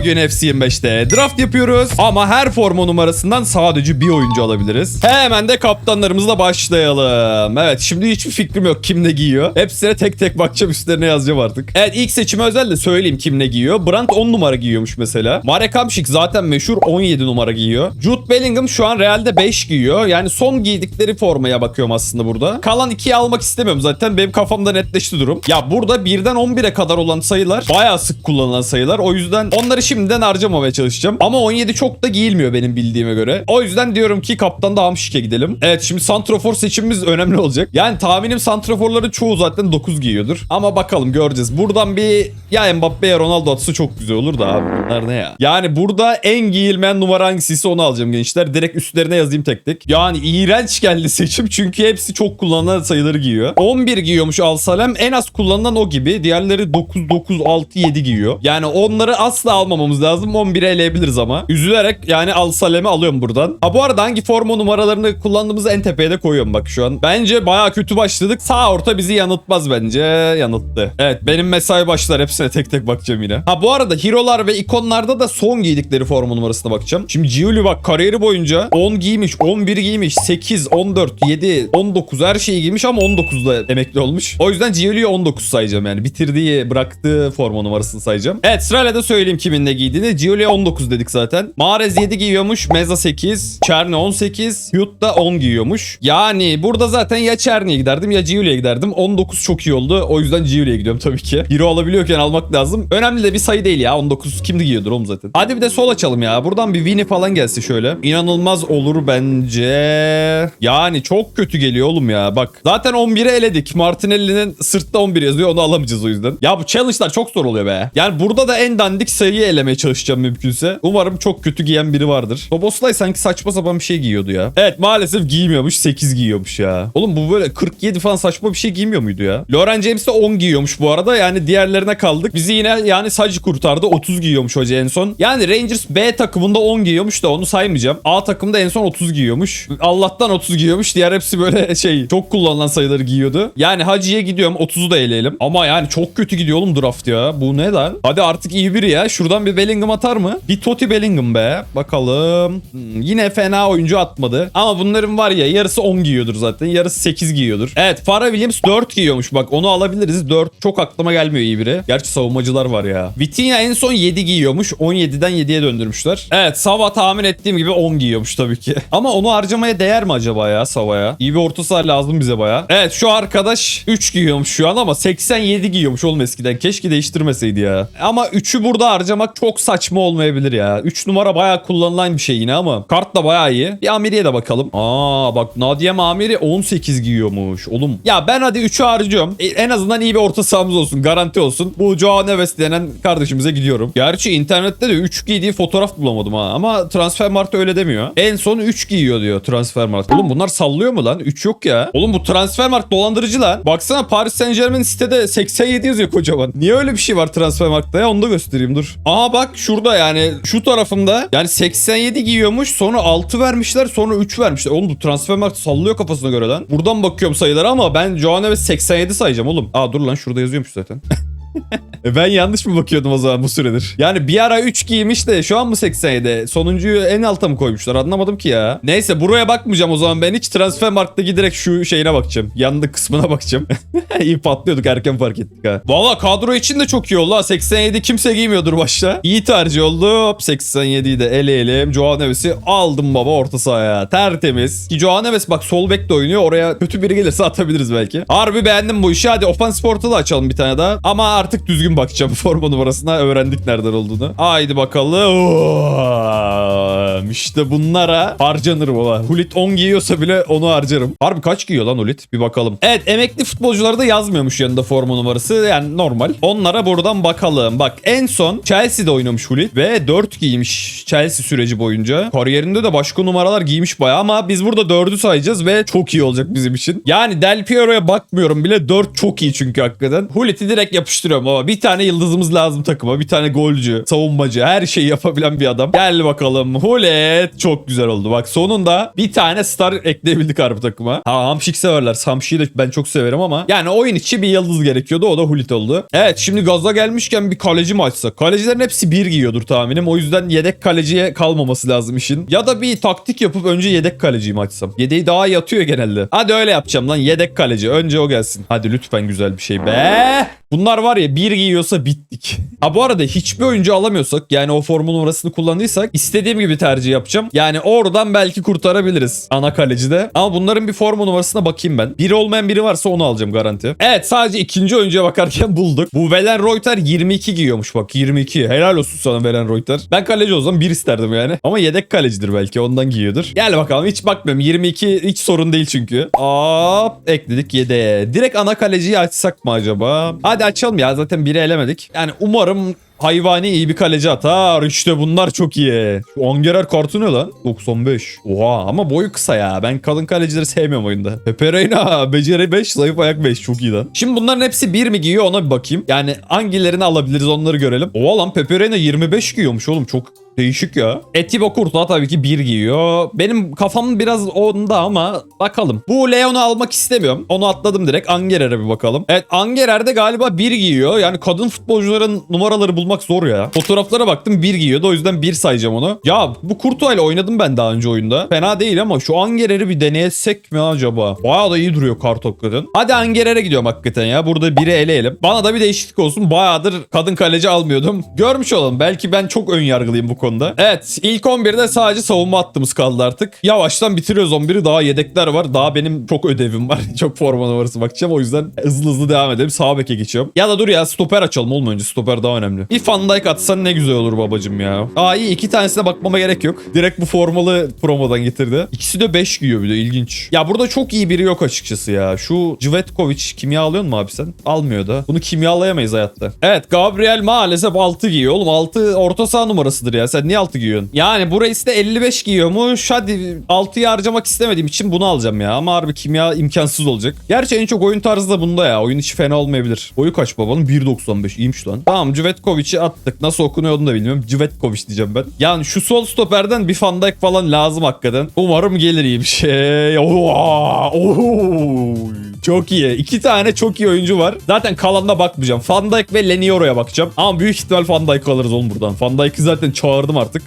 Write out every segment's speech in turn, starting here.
Bugün FC 25'te draft yapıyoruz ama her forma numarasından sadece bir oyuncu alabiliriz. Hemen de kaptanlarımızla başlayalım. Evet şimdi hiçbir fikrim yok kim ne giyiyor. Hepsine tek tek bakacağım üstlerine yazacağım artık. Evet ilk seçime özel de söyleyeyim kim ne giyiyor. Brandt 10 numara giyiyormuş mesela. Marek Hamšík zaten meşhur 17 numara giyiyor. Jude Bellingham şu an Real'de 5 giyiyor. Yani son giydikleri formaya bakıyorum aslında burada. Kalan 2'yi almak istemiyorum zaten. Benim kafamda netleşti durum. Ya burada birden 11'e kadar olan sayılar bayağı sık kullanılan sayılar. O yüzden onları şimdiden harcamamaya çalışacağım. Ama 17 çok da giyilmiyor benim bildiğime göre. O yüzden diyorum ki kaptan da Hamşik'e gidelim. Evet şimdi Santrofor seçimimiz önemli olacak. Yani tahminim Santroforların çoğu zaten 9 giyiyordur. Ama bakalım göreceğiz. Buradan bir ya Mbappe ya Ronaldo atsa çok güzel olur da abi. Bunlar ne ya? Yani burada en giyilmeyen numara hangisiyse onu alacağım gençler. Direkt üstlerine yazayım tek tek. Yani iğrenç geldi seçim çünkü hepsi çok kullanılan sayıları giyiyor. 11 giyiyormuş Al Salem. En az kullanılan o gibi. Diğerleri 9, 9, 6, 7 giyiyor. Yani onları asla almamamız lazım. 11'e eleyebiliriz ama. Üzülerek yani Al Salem'i alıyorum buradan. Ha bu arada hangi forma numaralarını kullandığımızı en tepeye de koyuyorum bak şu an. Bence baya kötü başladık. Sağ orta bizi yanıltmaz bence. Yanılttı. Evet benim mesai başlar. Hepsine tek tek bakacağım yine. Ha bu arada hero'lar ve ikonlarda da son giydikleri forma numarasına bakacağım. Şimdi Giuli bak kariyeri boyunca 10 giymiş, 11 giymiş, 8, 14, 7, 19 her şeyi giymiş ama 19'da emekli olmuş. O yüzden Giuli'yi 19 sayacağım yani. Bitirdiği, bıraktığı forma numarasını sayacağım. Evet sırayla da söyleyeyim kimin ne giydiğini. Giuli'ye 19 dedik zaten. Mahrez 7 giyiyormuş. Meza 8. Çerni 18. Hute da 10 giyiyormuş. Yani burada zaten ya Çerni'ye giderdim ya Giuli'ye giderdim. 19 çok iyi oldu. O yüzden Giuli'ye gidiyorum tabii ki. Hero alabiliyorken almak lazım. Önemli de bir sayı değil ya. 19 kim giyiyordur oğlum zaten. Hadi bir de sol açalım ya. Buradan bir Vini falan gelse şöyle. İnanılmaz olur bence. Yani çok kötü geliyor oğlum ya. Bak zaten 11'i eledik. Martinelli'nin sırtta 11 yazıyor. Onu alamayacağız o yüzden. Ya bu challenge'lar çok zor oluyor be. Yani burada da en dandik sayıyı elemeye çalışacağım mümkünse. Umarım çok kötü giyen biri vardır. Boboslay sanki saçma sapan bir şey giyiyordu ya. Evet maalesef giymiyormuş. 8 giyiyormuş ya. Oğlum bu böyle 47 falan saçma bir şey giymiyor muydu ya? Lauren James de 10 giyiyormuş bu arada. Yani diğerlerine kaldık. Bizi yine yani sadece kurtardı. 30 giyiyormuş hoca en son. Yani Rangers B takımında 10 giyiyormuş da onu saymayacağım. A takımda en son 30 giyiyormuş. Allah'tan 30 giyiyormuş. Diğer hepsi böyle şey çok kullanılan sayıları giyiyordu. Yani Hacı'ya gidiyorum. 30'u da eleyelim. Ama yani çok kötü gidiyor oğlum draft ya. Bu ne lan? Hadi artık iyi biri ya. Şuradan bir Bellingham atar mı? Bir Totti Bellingham be. Bakalım. Hmm, yine fena oyuncu atmadı. Ama bunların var ya yarısı 10 giyiyordur zaten. Yarısı 8 giyiyordur. Evet Farah Williams 4 giyiyormuş. Bak onu alabiliriz. 4 çok aklıma gelmiyor iyi biri. Gerçi savunmacılar var ya. Vitinha en son 7 giyiyormuş. 17'den 7'ye döndürmüşler. Evet Sava tahmin ettiğim gibi 10 giyiyormuş tabii ki. Ama onu harcamaya değer mi acaba ya Sava'ya? İyi bir orta saha lazım bize baya. Evet şu arkadaş 3 giyiyormuş şu an ama 87 giyiyormuş oğlum eskiden. Keşke değiştirmeseydi ya. Ama 3'ü burada harcamak çok saçma olmayabilir ya. 3 numara baya kullanılan bir şey yine ama. Kart da baya iyi. Bir Amiri'ye de bakalım. Aa bak Nadia Amiri 18 giyiyormuş. Oğlum ya ben hadi 3'ü harcıyorum. E, en azından iyi bir orta sahamız olsun. Garanti olsun. Bu Joao Neves denen kardeşimize gidiyorum. Gerçi internette de 3 giydiği fotoğraf bulamadım ha. Ama Transfermarkt öyle demiyor. En son 3 giyiyor diyor Transfermarkt. Oğlum bunlar sallıyor mu lan? 3 yok ya. Oğlum bu Transfermarkt dolandırıcı lan. Baksana Paris Saint Germain sitede 87 yazıyor kocaman. Niye öyle bir şey var Transfermarkt'ta ya? Onu da göstereyim dur. Aha bak şurada yani şu tarafımda yani 87 giyiyormuş sonra 6 vermişler sonra 3 vermişler. Oğlum bu Transfermarkt sallıyor kafasına göre lan. Buradan bakıyorum sayılara ama ben Neves 87 sayacağım oğlum. Aa dur lan şurada yazıyormuş zaten. E ben yanlış mı bakıyordum o zaman bu süredir? Yani bir ara 3 giymiş de şu an mı 87? Sonuncuyu en alta mı koymuşlar? Anlamadım ki ya. Neyse buraya bakmayacağım o zaman ben hiç Transfermarkt'ta giderek şu şeyine bakacağım. Yandık kısmına bakacağım. iyi patlıyorduk erken fark ettik ha. Valla kadro için de çok iyi oldu ha. 87 kimse giymiyordur başta. İyi tercih oldu. Hop 87'yi de eleyelim. Joao Neves'i aldım baba orta sahaya. Tertemiz. Ki Joao Neves bak sol bek de oynuyor. Oraya kötü biri gelirse atabiliriz belki. Harbi beğendim bu işi. Hadi ofans portalı açalım bir tane daha. Ama artık düzgün bakacağım forma numarasına. Öğrendik nereden olduğunu. Haydi bakalım. Oo, İşte bunlara harcanır baba. Hulit 10 giyiyorsa bile onu harcarım. Harbi kaç giyiyor lan Hulit? Bir bakalım. Evet emekli futbolcularda yazmıyormuş yanında forma numarası. Yani normal. Onlara buradan bakalım. Bak en son Chelsea'de oynamış Hulit ve 4 giymiş Chelsea süreci boyunca. Kariyerinde de başka numaralar giymiş bayağı ama biz burada 4'ü sayacağız ve çok iyi olacak bizim için. Yani Del Piero'ya bakmıyorum bile 4 çok iyi çünkü hakikaten. Hulit'i direkt yapıştırıyorum ama bir tane yıldızımız lazım takıma. Bir tane golcü, savunmacı, her şeyi yapabilen bir adam. Gel bakalım Hulit. Evet çok güzel oldu. Bak sonunda bir tane star ekleyebildik harbi takıma. Ha Hamşik severler. Hamşik'i de ben çok severim ama yani oyun içi bir yıldız gerekiyordu. O da Hulit oldu. Evet şimdi gaza gelmişken bir kaleci mi açsak? Kalecilerin hepsi bir giyiyordur tahminim. O yüzden yedek kaleciye kalmaması lazım işin. Ya da bir taktik yapıp önce yedek kaleciyi mi açsam? Yedeği daha iyi atıyor genelde. Hadi öyle yapacağım lan yedek kaleci. Önce o gelsin. Hadi lütfen güzel bir şey be. Bunlar var ya bir giyiyorsa bittik. Ha bu arada hiçbir oyuncu alamıyorsak yani o formun numarasını kullandıysak istediğim gibi tercih yapacağım. Yani oradan belki kurtarabiliriz ana kalecide. Ama bunların bir forma numarasına bakayım ben. Biri olmayan biri varsa onu alacağım garanti. Evet sadece ikinci oyuncuya bakarken bulduk. Bu Velen Reuter 22 giyiyormuş bak 22. Helal olsun sana Velen Reuter. Ben kaleci olsam bir isterdim yani. Ama yedek kalecidir belki ondan giyiyordur. Gel bakalım hiç bakmıyorum. 22 hiç sorun değil çünkü. Hop ekledik yedeğe. Direkt ana kaleciyi açsak mı acaba? Hadi açalım ya zaten biri elemedik. Yani umarım hayvani iyi bir kaleci atar. İşte bunlar çok iyi. Şu Angerer kartı ne lan? 95. Oha ama boyu kısa ya. Ben kalın kalecileri sevmiyorum oyunda. Pepe Reina beceri 5 zayıf ayak 5 çok iyi lan. Şimdi bunların hepsi 1 mi giyiyor ona bir bakayım. Yani hangilerini alabiliriz onları görelim. Oha lan Pepe Reina 25 giyiyormuş oğlum çok Değişik ya. Etibo Kurtla tabii ki bir giyiyor. Benim kafam biraz onda ama bakalım. Bu Leon'u almak istemiyorum. Onu atladım direkt. Angerer'e bir bakalım. Evet Angerer'de galiba bir giyiyor. Yani kadın futbolcuların numaraları bulmak zor ya. Fotoğraflara baktım bir giyiyordu. O yüzden bir sayacağım onu. Ya bu Kurtuğa ile oynadım ben daha önce oyunda. Fena değil ama şu Angerer'i bir deneyesek mi acaba? Bayağı da iyi duruyor kart hakikaten. Hadi Angerer'e gidiyorum hakikaten ya. Burada biri eleyelim. Bana da bir değişiklik olsun. Bayağıdır kadın kaleci almıyordum. Görmüş olalım. Belki ben çok ön yargılıyım bu konuda. Evet ilk 11'de sadece savunma hattımız kaldı artık. Yavaştan bitiriyoruz 11'i. Daha yedekler var. Daha benim çok ödevim var. çok forma numarası bakacağım. O yüzden hızlı hızlı devam edelim. Sağ beke geçiyorum. Ya da dur ya stoper açalım oğlum önce. Stoper daha önemli. Bir Van Dijk atsan ne güzel olur babacım ya. Aa iyi iki tanesine bakmama gerek yok. Direkt bu formalı promodan getirdi. İkisi de 5 giyiyor bir de ilginç. Ya burada çok iyi biri yok açıkçası ya. Şu Cvetkovic kimya alıyor mu abi sen? Almıyor da. Bunu kimyalayamayız hayatta. Evet Gabriel maalesef 6 giyiyor. Oğlum 6 orta saha numarasıdır ya. Sen niye 6 giyiyorsun? Yani bu reis de 55 giyiyormuş. Hadi 6'yı harcamak istemediğim için bunu alacağım ya. Ama harbi kimya imkansız olacak. Gerçi en çok oyun tarzı da bunda ya. Oyun içi fena olmayabilir. Boyu kaç babanın? 1.95. İyiymiş lan. Tamam Cvetkovic'i attık. Nasıl okunuyor onu da bilmiyorum. Cvetkovic diyeceğim ben. Yani şu sol stoperden bir Van Dijk falan lazım hakikaten. Umarım gelir iyi bir şey. Oha! Oho! Çok iyi. İki tane çok iyi oyuncu var. Zaten kalanına bakmayacağım. Van Dijk ve Lenioro'ya bakacağım. Ama büyük ihtimal Van Dijk alırız oğlum buradan. Van Dijk'i zaten çağırdım artık.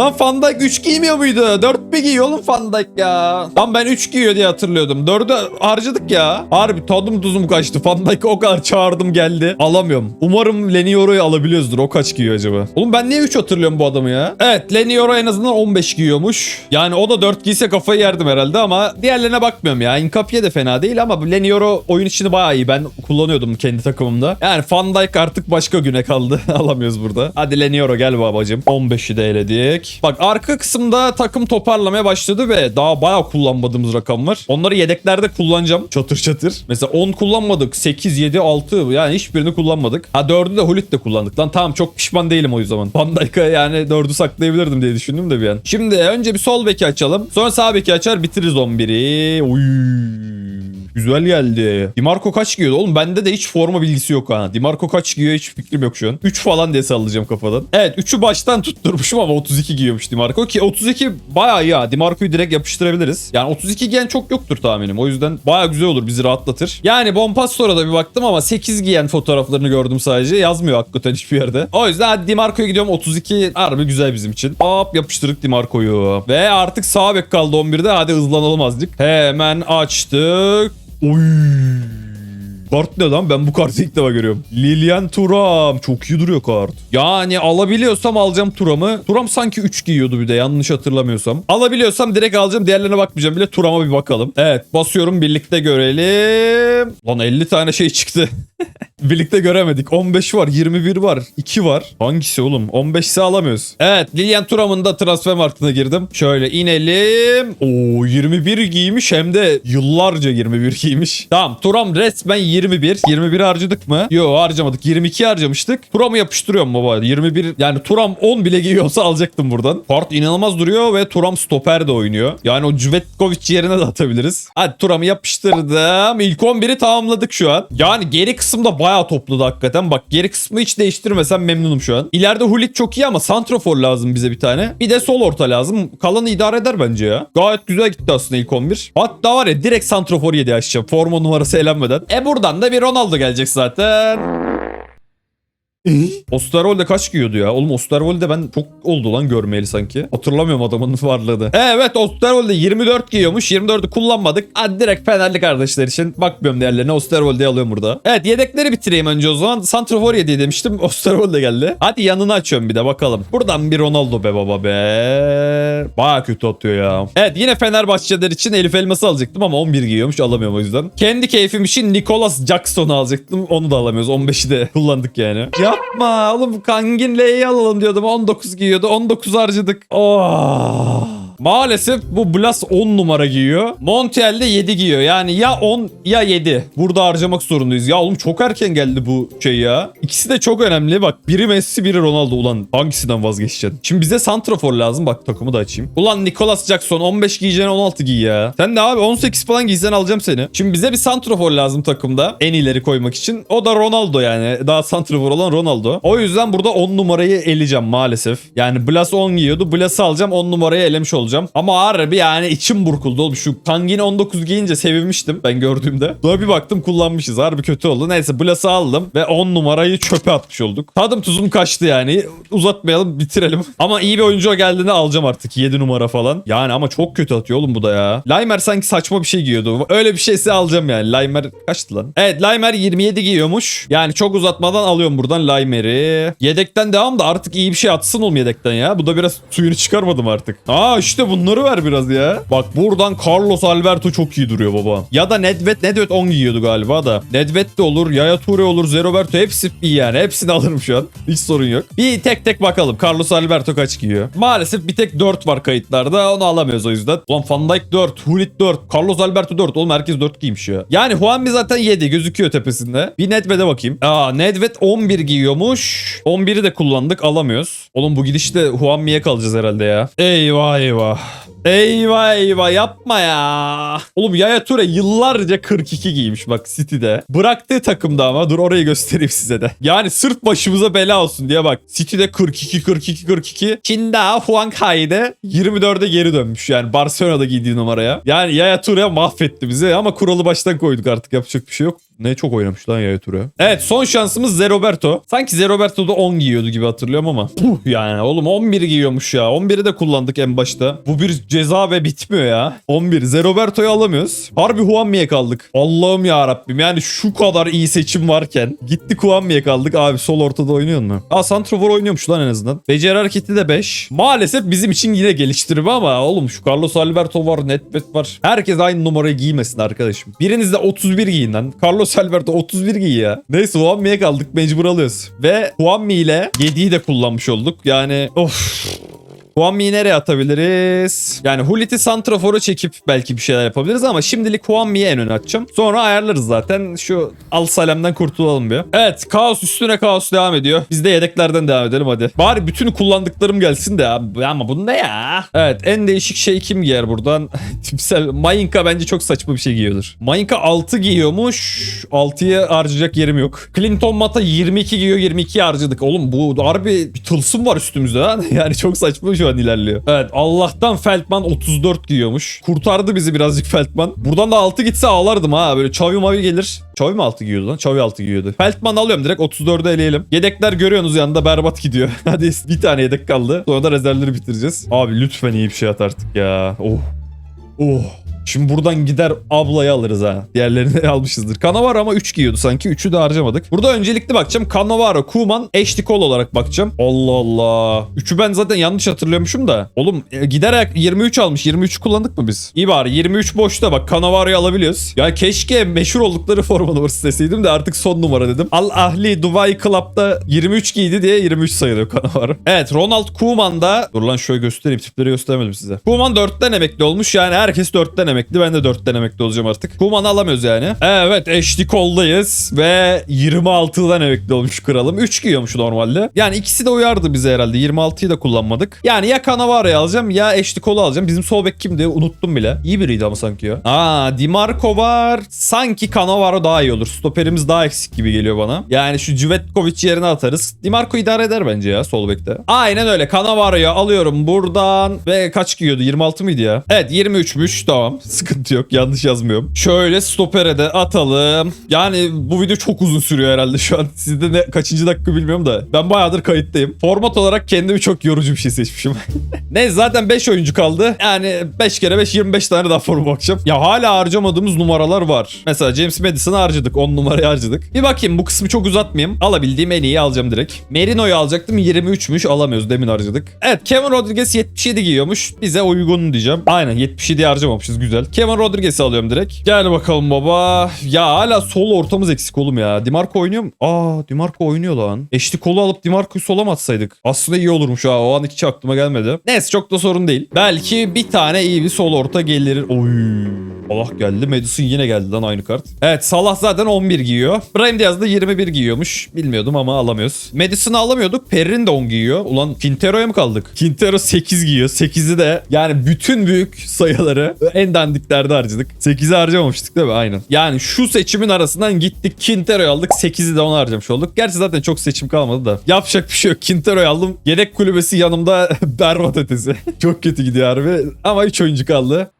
Lan Van Dijk 3 giymiyor muydu? 4 mi giyiyor oğlum Van Dijk ya? Lan ben 3 giyiyor diye hatırlıyordum. 4'ü harcadık ya. Harbi tadım tuzum kaçtı. Van Dijk'ı o kadar çağırdım geldi. Alamıyorum. Umarım Lenioro'yu alabiliyoruzdur. O kaç giyiyor acaba? Oğlum ben niye 3 hatırlıyorum bu adamı ya? Evet Lenioro en azından 15 giyiyormuş. Yani o da 4 giyse kafayı yerdim herhalde ama diğerlerine bakmıyorum ya. Inkapie de fena değil ama Lenioro oyun içini bayağı iyi. Ben kullanıyordum kendi takımımda. Yani Van Dijk artık başka güne kaldı. Alamıyoruz burada. Hadi Lenioro gel babacım. 15'i de eledik. Bak arka kısımda takım toparlamaya başladı ve daha bayağı kullanmadığımız rakam var. Onları yedeklerde kullanacağım. Çatır çatır. Mesela 10 kullanmadık. 8, 7, 6 yani hiçbirini kullanmadık. Ha 4'ü de Hulit de kullandık. Lan tamam çok pişman değilim o zaman. Van Dijk'a yani 4'ü saklayabilirdim diye düşündüm de bir an. Şimdi önce bir sol beki açalım. Sonra sağ beki açar bitiririz 11'i. Uy. Güzel geldi. Dimarco kaç giyiyordu? Oğlum bende de hiç forma bilgisi yok ha. Dimarco kaç giyiyor hiç fikrim yok şu an. 3 falan diye sallayacağım kafadan. Evet 3'ü baştan tutturmuşum ama 32 giyiyormuş Dimarco ki 32 bayağı iyi ha. Dimarco'yu direkt yapıştırabiliriz. Yani 32 giyen çok yoktur tahminim. O yüzden bayağı güzel olur bizi rahatlatır. Yani Bompastor'a da bir baktım ama 8 giyen fotoğraflarını gördüm sadece. Yazmıyor hakikaten hiçbir yerde. O yüzden hadi Dimarco'ya gidiyorum. 32 harbi güzel bizim için. Hop yapıştırdık Dimarco'yu. Ve artık sağ bek kaldı 11'de. Hadi hızlanalım azıcık. Hemen açtık. Oy. Kart ne lan? Ben bu kartı ilk defa görüyorum. Lilian Turam. Çok iyi duruyor kart. Yani alabiliyorsam alacağım Turam'ı. Turam sanki 3 giyiyordu bir de yanlış hatırlamıyorsam. Alabiliyorsam direkt alacağım. Diğerlerine bakmayacağım bile. Turam'a bir bakalım. Evet basıyorum birlikte görelim. Lan 50 tane şey çıktı. Birlikte göremedik. 15 var, 21 var, 2 var. Hangisi oğlum? 15 ise alamıyoruz. Evet, Lilian Thuram'ın da transfer marketine girdim. Şöyle inelim. Oo 21 giymiş hem de yıllarca 21 giymiş. Tamam, Thuram resmen 21. 21 harcadık mı? Yo harcamadık. 22 harcamıştık. Thuram'ı yapıştırıyorum baba. 21 yani Thuram 10 bile giyiyorsa alacaktım buradan. Kart inanılmaz duruyor ve Thuram stoper de oynuyor. Yani o Cvetkovic yerine de atabiliriz. Hadi Thuram'ı yapıştırdım. İlk 11'i tamamladık şu an. Yani geri kısımda bayağı topladı hakikaten. Bak geri kısmı hiç değiştirmesem memnunum şu an. İleride Hulit çok iyi ama Santrofor lazım bize bir tane. Bir de sol orta lazım. Kalanı idare eder bence ya. Gayet güzel gitti aslında ilk 11. Hatta var ya direkt Santrofor 7 açacağım. Forma numarası elenmeden. E buradan da bir Ronaldo gelecek zaten. Osterwolde kaç giyiyordu ya? Oğlum Osterwolde ben çok oldu lan görmeyeli sanki. Hatırlamıyorum adamın varlığını. Evet Osterwolde 24 giyiyormuş. 24'ü kullanmadık. Hadi direkt Fenerli kardeşler için bakmıyorum değerlerine. Osterwolde'yi alıyorum burada. Evet yedekleri bitireyim önce o zaman. Santrafor 7 demiştim. Osterwolde geldi. Hadi yanını açıyorum bir de bakalım. Buradan bir Ronaldo be baba be. Baya kötü atıyor ya. Evet yine Fenerbahçeler için Elif Elmas'ı alacaktım ama 11 giyiyormuş. Alamıyorum o yüzden. Kendi keyfim için Nicolas Jackson'u alacaktım. Onu da alamıyoruz. 15'i de kullandık yani. Yapma oğlum Kangin alalım diyordum. 19 giyiyordu. 19 harcadık. Oh. Maalesef bu Blas 10 numara giyiyor. Montiel de 7 giyiyor. Yani ya 10 ya 7. Burada harcamak zorundayız. Ya oğlum çok erken geldi bu şey ya. İkisi de çok önemli. Bak biri Messi biri Ronaldo. Ulan hangisinden vazgeçeceksin? Şimdi bize Santrafor lazım. Bak takımı da açayım. Ulan Nicolas Jackson 15 giyeceğine 16 giy ya. Sen de abi 18 falan giysen alacağım seni. Şimdi bize bir Santrafor lazım takımda. En ileri koymak için. O da Ronaldo yani. Daha Santrafor olan Ronaldo. O yüzden burada 10 numarayı eleyeceğim maalesef. Yani Blas 10 giyiyordu. Blas'ı alacağım 10 numarayı elemiş olacağım. Ama harbi yani içim burkuldu oğlum. Şu Kangin 19 giyince sevinmiştim ben gördüğümde. Sonra bir baktım kullanmışız. Harbi kötü oldu. Neyse Blas'ı aldım ve 10 numarayı çöpe atmış olduk. Tadım tuzum kaçtı yani. Uzatmayalım bitirelim. Ama iyi bir oyuncu geldiğinde alacağım artık 7 numara falan. Yani ama çok kötü atıyor oğlum bu da ya. Limer sanki saçma bir şey giyiyordu. Öyle bir şeyse alacağım yani. Limer kaçtı lan? Evet Limer 27 giyiyormuş. Yani çok uzatmadan alıyorum buradan Limer'i. Yedekten devam da artık iyi bir şey atsın oğlum yedekten ya. Bu da biraz suyunu çıkarmadım artık. Aa işte bunları ver biraz ya. Bak buradan Carlos Alberto çok iyi duruyor baba. Ya da Nedved, Nedved 10 giyiyordu galiba da. Nedved de olur, Yaya Toure olur, Zeroberto hepsi iyi yani. Hepsini alırım şu an. Hiç sorun yok. Bir tek tek bakalım. Carlos Alberto kaç giyiyor? Maalesef bir tek 4 var kayıtlarda. Onu alamıyoruz o yüzden. Ulan Van Dijk 4, Hulit 4, Carlos Alberto 4. Oğlum herkes 4 giymiş ya. Yani Juanmi zaten 7 gözüküyor tepesinde. Bir Nedved'e bakayım. Aa Nedved 11 giyiyormuş. 11'i de kullandık alamıyoruz. Oğlum bu gidişte Juanmi'ye kalacağız herhalde ya. Eyvah eyvah. Eyvah eyvah yapma ya. Oğlum Yaya Toure yıllarca 42 giymiş bak City'de. Bıraktığı takımda ama dur orayı göstereyim size de. Yani sırf başımıza bela olsun diye bak. City'de 42 42 42. Şimdi daha Huancai'de 24'e geri dönmüş yani Barcelona'da giydiği numaraya. Yani Yaya Toure mahvetti bizi ama kuralı baştan koyduk artık yapacak bir şey yok. Ne çok oynamış lan Yaya Toure. Evet son şansımız Zeroberto. Sanki Zeroberto da 10 giyiyordu gibi hatırlıyorum ama. Puh yani oğlum 11 giyiyormuş ya. 11'i de kullandık en başta. Bu bir ceza ve bitmiyor ya. 11. Zeroberto'yu alamıyoruz. Harbi Huanmi'ye kaldık. Allah'ım ya Rabbim. Yani şu kadar iyi seçim varken gittik Huanmi'ye kaldık. Abi sol ortada oynuyor mu? Aa Santrofor oynuyormuş lan en azından. Beceri hareketi de 5. Maalesef bizim için yine geliştirme ama oğlum şu Carlos Alberto var, Nedved var. Herkes aynı numarayı giymesin arkadaşım. Biriniz de 31 giyin lan. Carlos Alberto 31 giy ya. Neyse Huanmi'ye kaldık mecbur alıyoruz. Ve Huanmi ile 7'yi de kullanmış olduk. Yani of. Huanmi'yi nereye atabiliriz? Yani Hulit'i Santrafor'a çekip belki bir şeyler yapabiliriz ama şimdilik Huanmi'yi en öne atacağım. Sonra ayarlarız zaten. Şu Al Salem'den kurtulalım bir. Evet kaos üstüne kaos devam ediyor. Biz de yedeklerden devam edelim hadi. Bari bütün kullandıklarım gelsin de abi. Ama bu ne ya? Evet en değişik şey kim giyer buradan? Tipsel Mayinka bence çok saçma bir şey giyiyordur. Mayinka 6 giyiyormuş. 6'ya harcayacak yerim yok. Clinton Mata 22 giyiyor 22 harcadık. Oğlum bu harbi bir tılsım var üstümüzde ha. Yani çok saçma şu an ilerliyor. Evet Allah'tan Feldman 34 giyiyormuş. Kurtardı bizi birazcık Feldman. Buradan da 6 gitse ağlardım ha. Böyle Xavi mavi gelir. Xavi mi 6 giyiyordu lan? Xavi 6 giyiyordu. Feldman alıyorum direkt 34'ü eleyelim. Yedekler görüyorsunuz yanında berbat gidiyor. Hadi bir tane yedek kaldı. Sonra da rezervleri bitireceğiz. Abi lütfen iyi bir şey at artık ya. Oh. Oh. Şimdi buradan gider ablayı alırız ha. Diğerlerini almışızdır. Cannavaro ama 3 giyiyordu sanki. 3'ü de harcamadık. Burada öncelikli bakacağım. Cannavaro, Kuman, Cole olarak bakacağım. Allah Allah. 3'ü ben zaten yanlış hatırlıyormuşum da. Oğlum e, gider ayak 23 almış. 23 kullandık mı biz? İyi bari 23 boşta bak Cannavaro'yu alabiliyoruz. Ya keşke meşhur oldukları forma numarası deseydim de artık son numara dedim. Al Ahli Dubai Club'da 23 giydi diye 23 sayılıyor Cannavaro. Evet Ronald Koeman da dur lan şöyle göstereyim tipleri göstermedim size. Koeman 4'ten emekli olmuş yani herkes 4'ten emekli emekli. Ben de 4'ten emekli olacağım artık. Kuman'ı alamıyoruz yani. Evet eşli koldayız. Ve 26'dan emekli olmuş kralım. 3 giyiyormuş normalde. Yani ikisi de uyardı bize herhalde. 26'yı da kullanmadık. Yani ya Cannavaro'yu alacağım ya eşli kolu alacağım. Bizim sol bek kimdi? Unuttum bile. İyi biriydi ama sanki ya. Aa Di Marco var. Sanki Cannavaro daha iyi olur. Stoperimiz daha eksik gibi geliyor bana. Yani şu Cvetkovic yerine atarız. Di Marco idare eder bence ya sol bekte. Aynen öyle. Cannavaro'yu alıyorum buradan. Ve kaç giyiyordu? 26 mıydı ya? Evet 23'müş. Tamam. Sıkıntı yok. Yanlış yazmıyorum. Şöyle stopere de atalım. Yani bu video çok uzun sürüyor herhalde şu an. Sizde ne kaçıncı dakika bilmiyorum da. Ben bayağıdır kayıttayım. Format olarak kendimi çok yorucu bir şey seçmişim. ne zaten 5 oyuncu kaldı. Yani 5 kere 5 25 tane daha forma bakacağım. Ya hala harcamadığımız numaralar var. Mesela James Madison'ı harcadık. 10 numarayı harcadık. Bir bakayım bu kısmı çok uzatmayayım. Alabildiğim en iyi alacağım direkt. Merino'yu alacaktım. 23'müş. Alamıyoruz. Demin harcadık. Evet Kevin Rodriguez 77 giyiyormuş. Bize uygun diyeceğim. Aynen 77 harcamamışız. Güzel. Kevin Rodriguez'i alıyorum direkt. Gel bakalım baba. Ya hala sol ortamız eksik oğlum ya. Dimarco oynuyor mu? Aa Dimarco oynuyor lan. Eşli kolu alıp Dimarco'yu sola mı atsaydık? Aslında iyi olurmuş ha. O an hiç aklıma gelmedi. Neyse çok da sorun değil. Belki bir tane iyi bir sol orta gelir. Oy. Allah geldi. Madison yine geldi lan aynı kart. Evet Salah zaten 11 giyiyor. Brahim Diaz da 21 giyiyormuş. Bilmiyordum ama alamıyoruz. Madison'ı alamıyorduk. Perrin de 10 giyiyor. Ulan Quintero'ya mı kaldık? Quintero 8 giyiyor. 8'i de yani bütün büyük sayıları en dandiklerde harcadık. 8'i harcamamıştık değil mi? Aynen. Yani şu seçimin arasından gittik Quintero'yu aldık. 8'i de ona harcamış olduk. Gerçi zaten çok seçim kalmadı da. Yapacak bir şey yok. Quintero'yu aldım. Yedek kulübesi yanımda berbat ötesi. çok kötü gidiyor harbi. Ama 3 oyuncu kaldı.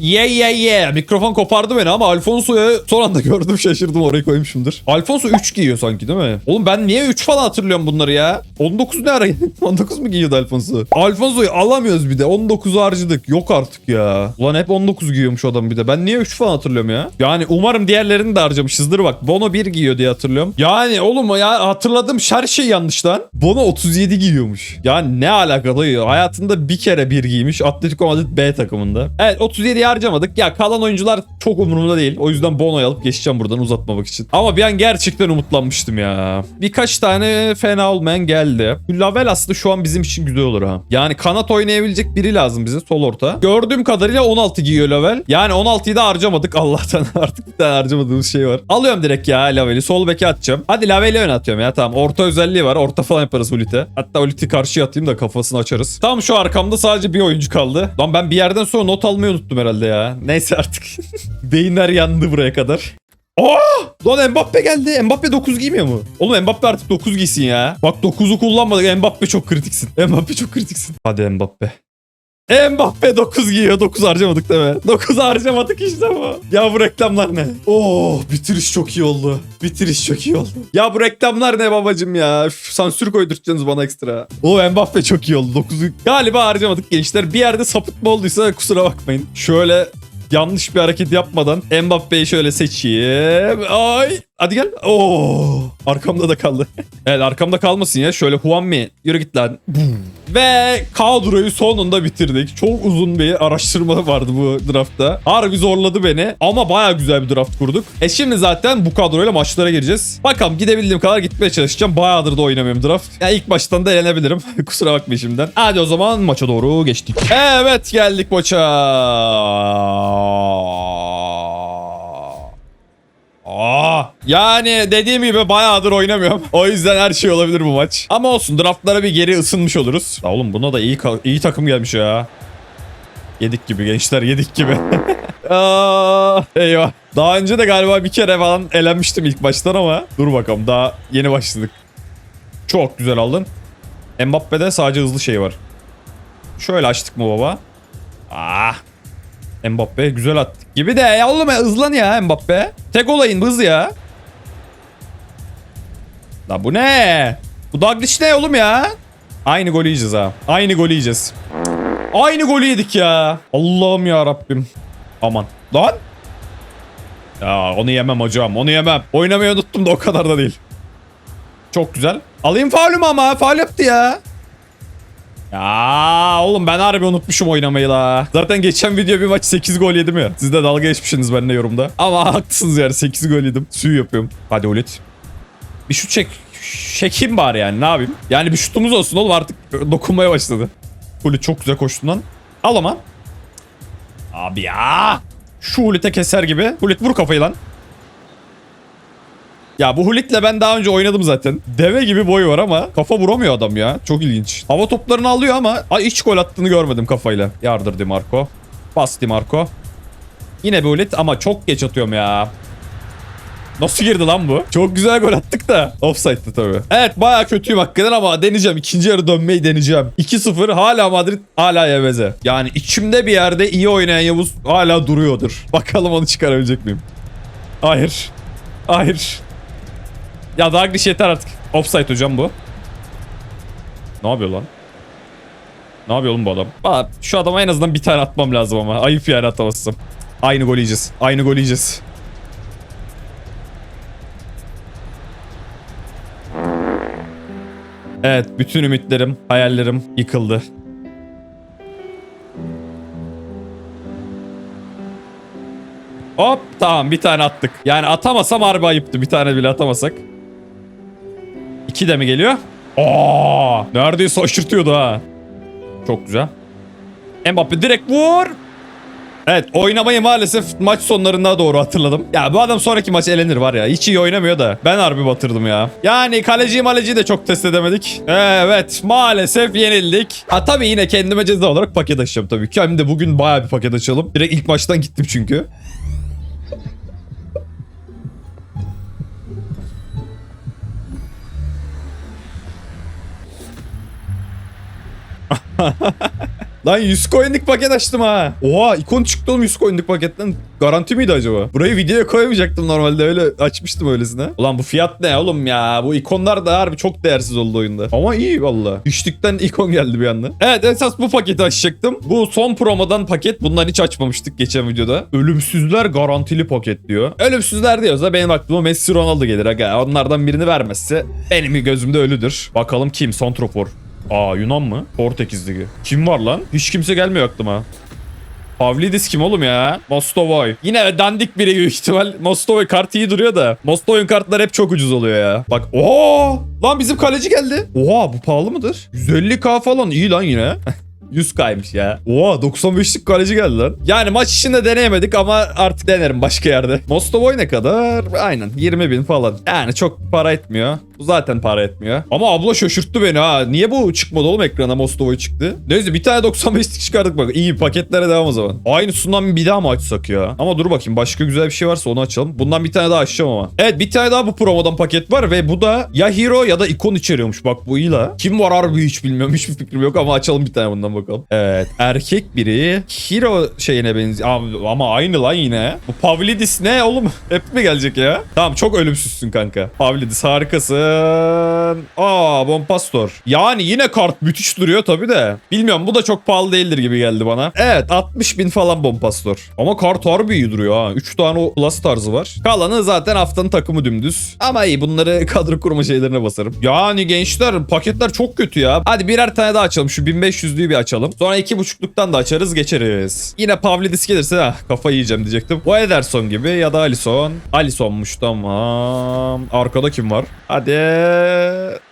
Yeah yeah yeah. Mikrofon kopardı beni ama Alfonso'yu son anda gördüm şaşırdım oraya koymuşumdur. Alfonso 3 giyiyor sanki değil mi? Oğlum ben niye 3 falan hatırlıyorum bunları ya? 19 ne ara? 19 mu giyiyordu Alfonso? Alfonso'yu alamıyoruz bir de. 19'u harcadık. Yok artık ya. Ulan hep 19 giyiyormuş adam bir de. Ben niye 3 falan hatırlıyorum ya? Yani umarım diğerlerini de harcamışızdır bak. Bono 1 giyiyor diye hatırlıyorum. Yani oğlum ya hatırladığım her şey yanlış lan. Bono 37 giyiyormuş. Yani ne alakalı ya? Hayatında bir kere bir giymiş. Atletico Madrid B takımında. Evet 37 harcamadık. Ya kalan oyuncular çok umurumda değil. O yüzden Bono'yu alıp geçeceğim buradan uzatmamak için. Ama bir an gerçekten umutlanmıştım ya. Birkaç tane fena olmayan geldi. Lavel aslında şu an bizim için güzel olur ha. Yani kanat oynayabilecek biri lazım bize sol orta. Gördüğüm kadarıyla 16 giyiyor Lavel. Yani 16'yı da harcamadık Allah'tan artık bir tane harcamadığımız şey var. Alıyorum direkt ya Lavel'i. Sol beke atacağım. Hadi Lavel'i ön atıyorum ya tamam. Orta özelliği var. Orta falan yaparız Ulit'e. Hatta Ulit'i karşıya atayım da kafasını açarız. Tam şu arkamda sadece bir oyuncu kaldı. Lan ben bir yerden sonra not almayı unuttum herhalde ya. Neyse artık. Beyinler yandı buraya kadar. Oh! Lan Mbappe geldi. Mbappe 9 giymiyor mu? Oğlum Mbappe artık 9 giysin ya. Bak 9'u kullanmadık. Mbappe çok kritiksin. Mbappe çok kritiksin. Hadi Mbappe. Mbappe 9 giyiyor. 9 harcamadık değil mi? 9 harcamadık işte bu. Ya bu reklamlar ne? Oh bitiriş çok iyi oldu. Bitiriş çok iyi oldu. Ya bu reklamlar ne babacım ya? Üf, sansür koydurtacaksınız bana ekstra. O Mbappe çok iyi oldu. 9'u galiba harcamadık gençler. Bir yerde sapıtma olduysa kusura bakmayın. Şöyle yanlış bir hareket yapmadan Mbappe'yi şöyle seçeyim. Ay. Hadi gel. Oo. Arkamda da kaldı. evet arkamda kalmasın ya. Şöyle Huanmi. Yürü git lan. Ve kadroyu sonunda bitirdik. Çok uzun bir araştırma vardı bu draftta. Harbi zorladı beni. Ama baya güzel bir draft kurduk. E şimdi zaten bu kadroyla maçlara gireceğiz. Bakalım gidebildiğim kadar gitmeye çalışacağım. Bayağıdır da oynamıyorum draft. Yani ilk baştan da eğlenebilirim. Kusura bakmayın şimdiden. Hadi o zaman maça doğru geçtik. Evet geldik maça. Aa, yani dediğim gibi bayağıdır oynamıyorum. O yüzden her şey olabilir bu maç. Ama olsun draftlara bir geri ısınmış oluruz. Ya oğlum buna da iyi iyi takım gelmiş ya. Yedik gibi gençler yedik gibi. Aa, eyvah. Daha önce de galiba bir kere falan elenmiştim ilk baştan ama. Dur bakalım daha yeni başladık. Çok güzel aldın. Mbappe'de sadece hızlı şey var. Şöyle açtık mı baba? Ah. Mbappe güzel attık gibi de ya oğlum ya hızlan ya Mbappe. Tek olayın hız ya. La bu ne? Bu Douglas ne oğlum ya? Aynı golü yiyeceğiz ha. Aynı golü yiyeceğiz. Aynı golü yedik ya. Allah'ım ya Rabbim. Aman. Lan. Ya onu yemem hocam. Onu yemem. Oynamayı unuttum da o kadar da değil. Çok güzel. Alayım faulümü ama. Faul yaptı ya. Ya oğlum ben harbi unutmuşum oynamayı la. Zaten geçen video bir maç 8 gol yedim ya. Siz de dalga geçmişsiniz benimle yorumda. Ama haklısınız yani 8 gol yedim. Suyu yapıyorum. Hadi Ulit. Bir şut çek. Çekeyim bari yani ne yapayım. Yani bir şutumuz olsun oğlum artık dokunmaya başladı. Ulit çok güzel koştun lan. Al ama. Abi ya. Şu Hulit'e keser gibi. Hulit vur kafayı lan. Ya bu Hulit'le ben daha önce oynadım zaten. Deve gibi boyu var ama kafa vuramıyor adam ya. Çok ilginç. Hava toplarını alıyor ama ay, hiç gol attığını görmedim kafayla. Yardır Dimarco. Bas Dimarco. Yine bir Hulit ama çok geç atıyorum ya. Nasıl girdi lan bu? Çok güzel gol attık da. Offside'dı tabii. Evet baya kötüyüm hakikaten ama deneyeceğim. İkinci yarı dönmeyi deneyeceğim. 2-0 hala Madrid hala Yeveze. Yani içimde bir yerde iyi oynayan Yavuz hala duruyordur. Bakalım onu çıkarabilecek miyim? Hayır. Hayır. Ya Douglas yeter artık. Offside hocam bu. Ne yapıyor lan? Ne yapıyor oğlum bu adam? Aa, şu adama en azından bir tane atmam lazım ama. Ayıp yani atamazsam. Aynı gol yiyeceğiz. Aynı gol yiyeceğiz. Evet, bütün ümitlerim, hayallerim yıkıldı. Hop tamam bir tane attık. Yani atamasam harbi ayıptı. Bir tane bile atamasak. İki de mi geliyor? Aa, neredeyse şaşırtıyordu ha. Çok güzel. Mbappe direkt vur. Evet oynamayı maalesef maç sonlarına doğru hatırladım. Ya bu adam sonraki maç elenir var ya. Hiç iyi oynamıyor da. Ben harbi batırdım ya. Yani kaleci maleci de çok test edemedik. Evet maalesef yenildik. Ha tabii yine kendime ceza olarak paket açacağım tabii ki. Hem de bugün baya bir paket açalım. Direkt ilk maçtan gittim çünkü. Lan 100 coin'lik paket açtım ha. Oha ikon çıktı oğlum 100 coin'lik paketten. Garanti miydi acaba? Burayı videoya koyamayacaktım normalde öyle açmıştım öylesine. Ulan bu fiyat ne oğlum ya? Bu ikonlar da harbi çok değersiz oldu oyunda. Ama iyi valla. Düştükten ikon geldi bir anda. Evet esas bu paketi açacaktım. Bu son promodan paket. Bunları hiç açmamıştık geçen videoda. Ölümsüzler garantili paket diyor. Ölümsüzler diyorsa benim aklıma Messi Ronaldo gelir. Aga. Onlardan birini vermezse benim gözümde ölüdür. Bakalım kim? Santrofor. Aa Yunan mı? Portekiz. Kim var lan? Hiç kimse gelmiyor aklıma. Pavlidis kim oğlum ya? Mostovoy. Yine dandik biri büyük ihtimal. Mostovoy kart iyi duruyor da. Mostovoy'un kartlar hep çok ucuz oluyor ya. Bak ooo lan bizim kaleci geldi. Oha bu pahalı mıdır? 150k falan iyi lan yine. 100k'ymış ya. Oha 95'lik kaleci geldi lan. Yani maç içinde deneyemedik ama artık denerim başka yerde. Mostovoy ne kadar? Aynen 20 bin falan. Yani çok para etmiyor. Bu zaten para etmiyor. Ama abla şaşırttı beni ha. Niye bu çıkmadı oğlum ekrana Mostovoy çıktı? Neyse bir tane 95'lik çıkardık bak. İyi paketlere devam o zaman. Aynısından bir daha mı açsak ya? Ama dur bakayım başka güzel bir şey varsa onu açalım. Bundan bir tane daha açacağım ama. Evet bir tane daha bu promodan paket var ve bu da ya hero ya da ikon içeriyormuş. Bak bu iyi la. Kim var harbi hiç bilmiyorum. Hiçbir fikrim yok ama açalım bir tane bundan bakalım. Evet erkek biri hero şeyine benziyor. Ama, ama aynı lan yine. Bu Pavlidis ne oğlum? Hep mi gelecek ya? Tamam çok ölümsüzsün kanka. Pavlidis harikasın. Aa Bompastor. Yani yine kart müthiş duruyor tabi de. Bilmiyorum bu da çok pahalı değildir gibi geldi bana. Evet 60 bin falan Bompastor. Ama kart harbi iyi duruyor ha. 3 tane o plus tarzı var. Kalanı zaten haftanın takımı dümdüz. Ama iyi bunları kadro kurma şeylerine basarım. Yani gençler paketler çok kötü ya. Hadi birer tane daha açalım. Şu 1500'lüyü bir açalım. Sonra 2.5'luktan da açarız geçeriz. Yine Pavlidis gelirse ha kafayı yiyeceğim diyecektim. Bu Ederson gibi ya da Alisson. Alisson'muş tamam. Arkada kim var? Hadi.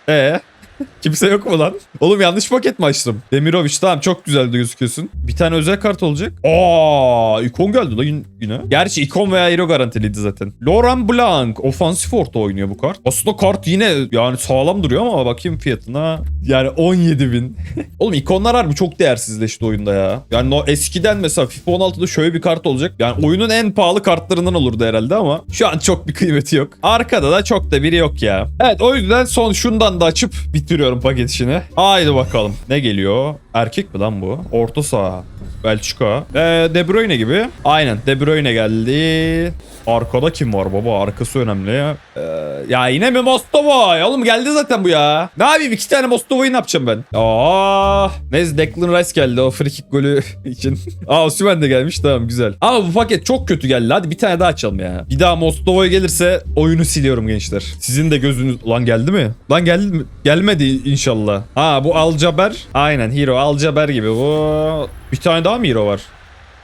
Ee. Kimse yok mu lan? Oğlum yanlış paket mi açtım? Demirovic tamam çok güzel de gözüküyorsun. Bir tane özel kart olacak. Aa, ikon geldi lan yine. Gerçi ikon veya hero garantiliydi zaten. Laurent Blanc ofansif orta oynuyor bu kart. Aslında kart yine yani sağlam duruyor ama bakayım fiyatına. Yani 17 bin. Oğlum ikonlar harbi çok değersizleşti oyunda ya. Yani o eskiden mesela FIFA 16'da şöyle bir kart olacak. Yani oyunun en pahalı kartlarından olurdu herhalde ama şu an çok bir kıymeti yok. Arkada da çok da biri yok ya. Evet o yüzden son şundan da açıp bitiriyorum paket işini. Haydi bakalım. Ne geliyor? Erkek mi lan bu? Orta saha. Belçika. Ee, De Bruyne gibi. Aynen De Bruyne geldi. Arkada kim var baba? Arkası önemli. Ee, ya yine mi Mostovoy? Oğlum geldi zaten bu ya. Ne yapayım? iki tane Mostovoy'u ne yapacağım ben? Aa, neyse Declan Rice geldi o free kick golü için. Aa Osimhen de gelmiş tamam güzel. Ama bu paket çok kötü geldi. Hadi bir tane daha açalım ya. Bir daha Mostovoy gelirse oyunu siliyorum gençler. Sizin de gözünüz... Lan geldi mi? Lan geldi mi? Gelmedi inşallah. Ha bu Alcaber. Aynen hero Alcaber gibi bu. Bir tane daha mı hero var?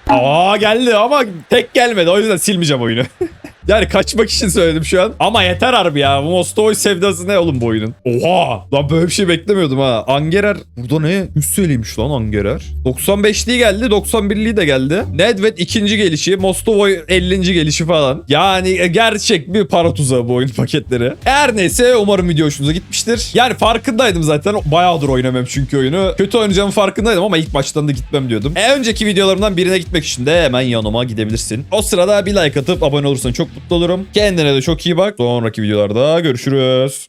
Aa geldi ama tek gelmedi. O yüzden silmeyeceğim oyunu. Yani kaçmak için söyledim şu an. Ama yeter harbi ya. Bu Mostovoy sevdası ne oğlum bu oyunun? Oha! Lan böyle bir şey beklemiyordum ha. Angerer. Burada ne? Üsteliymiş lan Angerer. 95'liği geldi. 91'liği de geldi. Nedved ikinci gelişi. Mostovoy 50. gelişi falan. Yani gerçek bir para tuzağı bu oyun paketleri. Her neyse umarım video hoşunuza gitmiştir. Yani farkındaydım zaten. Bayağıdır oynamam çünkü oyunu. Kötü oynayacağımın farkındaydım ama ilk maçtan da gitmem diyordum. E, önceki videolarımdan birine gitmek için de hemen yanıma gidebilirsin. O sırada bir like atıp abone olursan çok mutlu olurum. Kendine de çok iyi bak. Sonraki videolarda görüşürüz.